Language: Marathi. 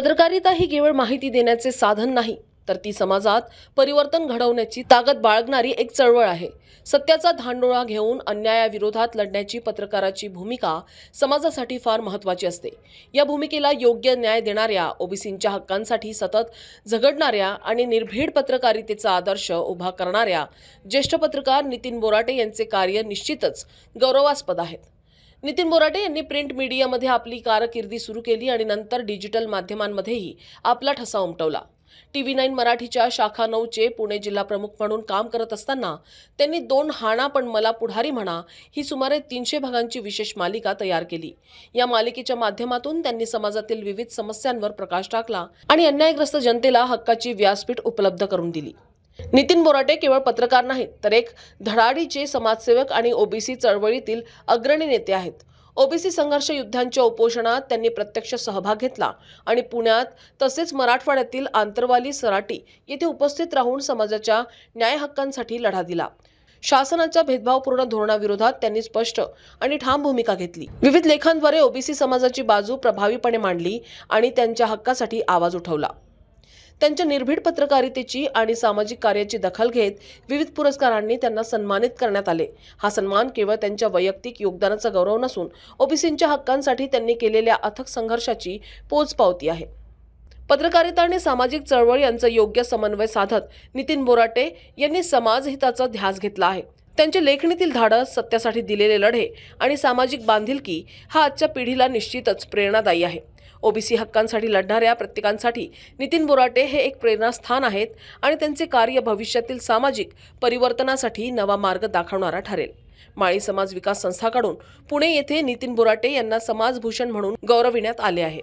पत्रकारिता ही केवळ माहिती देण्याचे साधन नाही तर ती समाजात परिवर्तन घडवण्याची ताकद बाळगणारी एक चळवळ आहे. सत्याचा धांडोळा घेऊन अन्यायाविरोधात लढण्याची पत्रकाराची भूमिका समाजासाठी फार महत्त्वाची असते. या भूमिकेला योग्य न्याय देणाऱ्या ओबीसींच्या हक्कांसाठी सतत झगडणाऱ्या आणि निर्भीड पत्रकारितेचा आदर्श उभा करणाऱ्या ज्येष्ठ पत्रकार नितीन बोराटे यांचे कार्य निश्चितच गौरवास्पद आहेत नितीन बोराटे यांनी प्रिंट मीडियामध्ये आपली कारकिर्दी सुरू केली आणि नंतर डिजिटल माध्यमांमध्येही आपला ठसा उमटवला. टी व्ही नाईन मराठीच्या शाखा नऊचे पुणे जिल्हा प्रमुख म्हणून काम करत असताना त्यांनी दोन हाणा पण मला पुढारी म्हणा ही सुमारे तीनशे भागांची विशेष मालिका तयार केली. या मालिकेच्या माध्यमातून त्यांनी समाजातील विविध समस्यांवर प्रकाश टाकला आणि अन्यायग्रस्त जनतेला हक्काची व्यासपीठ उपलब्ध करून दिली. नितीन बोराटे केवळ पत्रकार नाहीत तर एक धडाडीचे समाजसेवक आणि ओबीसी चळवळीतील अग्रणी नेते आहेत. ओबीसी संघर्ष युद्धांच्या उपोषणात त्यांनी प्रत्यक्ष सहभाग घेतला आणि पुण्यात तसेच मराठवाड्यातील आंतरवाली सराटी येथे उपस्थित राहून समाजाच्या न्याय हक्कांसाठी लढा दिला. शासनाच्या भेदभावपूर्ण धोरणाविरोधात त्यांनी स्पष्ट आणि ठाम भूमिका घेतली. विविध लेखांद्वारे ओबीसी समाजाची बाजू प्रभावीपणे मांडली आणि त्यांच्या हक्कासाठी आवाज उठवला. त्यांच्या निर्भीड पत्रकारितेची आणि सामाजिक कार्याची दखल घेत विविध पुरस्कारांनी त्यांना सन्मानित करण्यात आले. हा सन्मान केवळ त्यांच्या वैयक्तिक योगदानाचा गौरव नसून ओबीसींच्या हक्कांसाठी त्यांनी केलेल्या अथक संघर्षाची पोचपावती आहे. पत्रकारिता आणि सामाजिक चळवळ यांचा योग्य समन्वय साधत नितीन बोराटे यांनी समाजहिताचा ध्यास घेतला आहे. त्यांच्या लेखणीतील धाडस सत्यासाठी दिलेले लढे आणि सामाजिक बांधिलकी हा आजच्या पिढीला निश्चितच प्रेरणादायी आहे. ओबीसी हक्कांसाठी लढणाऱ्या प्रत्येकांसाठी नितीन बोराटे हे एक प्रेरणास्थान आहेत आणि त्यांचे कार्य भविष्यातील सामाजिक परिवर्तनासाठी नवा मार्ग दाखवणारा ठरेल. माळी समाज विकास संस्थाकडून पुणे येथे नितीन बोराटे यांना समाजभूषण म्हणून गौरविण्यात आले आहे.